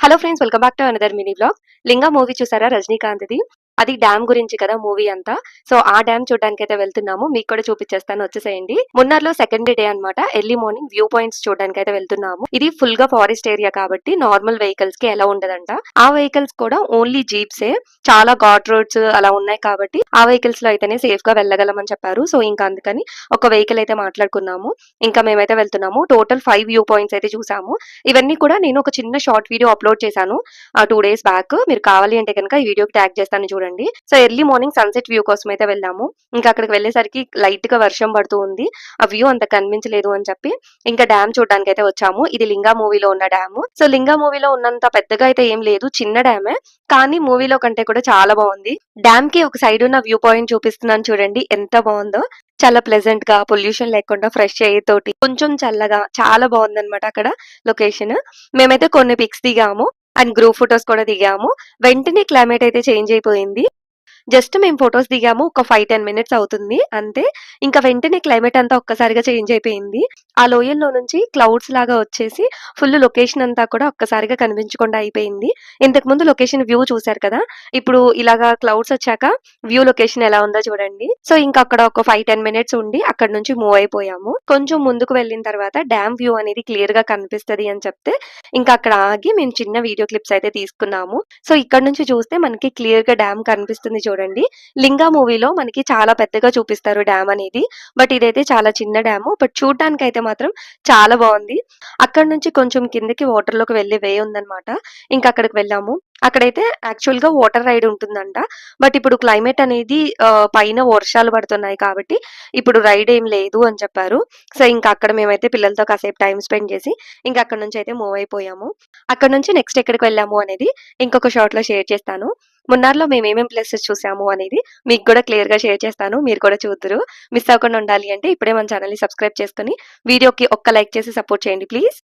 Hello friends welcome back to another mini blog Linga movie చూసారా రజనీకాంత్ది? అది dam గురించి కదా మూవీ అంతా. సో ఆ డ్యామ్ చూడడానికి అయితే వెళ్తున్నాము. మీకు కూడా చూపించేస్తాను వచ్చేసేయండి. మున్నార్లో సెకండ్ డే అన్నమాట. ఎర్లీ మార్నింగ్ వ్యూ పాయింట్స్ చూడడానికి అయితే వెళ్తున్నాము. ఇది ఫుల్గా ఫారెస్ట్ ఏరియా కాబట్టి నార్మల్ వెహికల్స్కి ఎలా ఉండదంట. ఆ వెహికల్స్ కూడా ఓన్లీ జీప్సే. చాలా ఘాట్ రోడ్స్ అలా ఉన్నాయి కాబట్టి ఆ వెహికల్స్లో అయితేనే సేఫ్గా వెళ్ళగలమని చెప్పారు. సో ఇంకా అందుకని ఒక వెహికల్ అయితే మాట్లాడుకున్నాము. ఇంకా మేమైతే వెళ్తున్నాము. టోటల్ ఫైవ్ వ్యూ పాయింట్స్ అయితే చూసాము. ఇవన్నీ కూడా నేను ఒక చిన్న షార్ట్ వీడియో అప్లోడ్ చేశాను టూ డేస్ బ్యాక్. మీరు కావాలి అంటే కనుక ఈ వీడియోకి ట్యాగ్ చేస్తాను చూడండి. So early morning sunset view కోసం అయితే వెళ్ళాము. ఇంకా అక్కడికి వెళ్ళేసరికి లైట్గా వర్షం పడుతూ ఉంది. ఆ వ్యూ అంత కనిపించలేదు అని చెప్పి ఇంకా డ్యామ్ చూడడానికి అయితే వచ్చాము. ఇది లింగా మూవీలో ఉన్న డ్యామ్. సో లింగా మూవీలో ఉన్నంత పెద్దగా అయితే ఏం లేదు. చిన్న డ్యామే. కానీ మూవీలో కంటే కూడా చాలా బాగుంది. డ్యామ్కి ఒక సైడ్ ఉన్న వ్యూ పాయింట్ చూపిస్తున్నాను చూడండి. ఎంత బాగుందో. చాలా ప్లెజెంట్గా పొల్యూషన్ లేకుండా ఫ్రెష్ ఎయిర్ తోటి కొంచెం చల్లగా చాలా బాగుందన్నమాట అక్కడ లొకేషన్. మేమైతే కొన్ని పిక్స్ దిగాము. అండ్ గ్రూప్ ఫొటోస్ కూడా దిగాము. వెంటనే క్లైమేట్ అయితే చేంజ్ అయిపోయింది. జస్ట్ మేము ఫొటోస్ దిగాము. ఒక ఫైవ్ టెన్ మినిట్స్ అవుతుంది. అంతే. ఇంకా వెంటనే క్లైమేట్ అంతా ఒక్కసారిగా చేంజ్ అయిపోయింది. ఆ లోయల్లో నుంచి క్లౌడ్స్ లాగా వచ్చేసి ఫుల్ లొకేషన్ అంతా కూడా ఒక్కసారిగా కనిపించకుండా అయిపోయింది. ఇంతకు ముందు లొకేషన్ వ్యూ చూసారు కదా? ఇప్పుడు ఇలాగా క్లౌడ్స్ వచ్చాక వ్యూ లొకేషన్ ఎలా ఉందో చూడండి. సో ఇంకా అక్కడ ఒక ఫైవ్ టెన్ మినిట్స్ ఉండి అక్కడ నుంచి మూవ్ అయిపోయాము. కొంచెం ముందుకు వెళ్ళిన తర్వాత డ్యామ్ వ్యూ అనేది క్లియర్గా కనిపిస్తది అని చెప్తే ఇంకా అక్కడ ఆగి మేము చిన్న వీడియో క్లిప్స్ అయితే తీసుకున్నాము. సో ఇక్కడ నుంచి చూస్తే మనకి క్లియర్గా డ్యామ్ కనిపిస్తుంది చూడండి. లింగా మూవీలో మనకి చాలా పెద్దగా చూపిస్తారు డ్యామ్ అనేది. బట్ ఇదైతే చాలా చిన్న డ్యామ్ బట్ చూడటానికి అయితే మాత్రం చాలా బాగుంది. అక్కడ నుంచి కొంచెం కిందకి వాటర్లోకి వెళ్ళే వే ఉందన్నమాట. ఇంకా అక్కడికి వెళ్ళాము. అక్కడైతే యాక్చువల్గా వాటర్ రైడ్ ఉంటుందంట. బట్ ఇప్పుడు క్లైమేట్ అనేది పైన వర్షాలు పడుతున్నాయి కాబట్టి ఇప్పుడు రైడ్ ఏం లేదు అని చెప్పారు. సో ఇంకా అక్కడ మేమైతే పిల్లలతో కాసేపు టైం స్పెండ్ చేసి ఇంకా అక్కడ నుంచి అయితే మూవ్ అయిపోయాము. అక్కడ నుంచి నెక్స్ట్ ఎక్కడికి వెళ్ళాము అనేది ఇంకొక షార్ట్లో షేర్ చేస్తాను. మున్నార్లో మేము ఏమేం ప్లేసెస్ చూసాము అనేది మీకు కూడా క్లియర్గా షేర్ చేస్తాను. మీరు కూడా చూద్దరు. మిస్ అవ్వకుండా ఉండాలి అంటే ఇప్పుడే మన ఛానల్ని సబ్స్క్రైబ్ చేసుకుని వీడియోకి ఒక్క లైక్ చేసి సపోర్ట్ చేయండి ప్లీజ్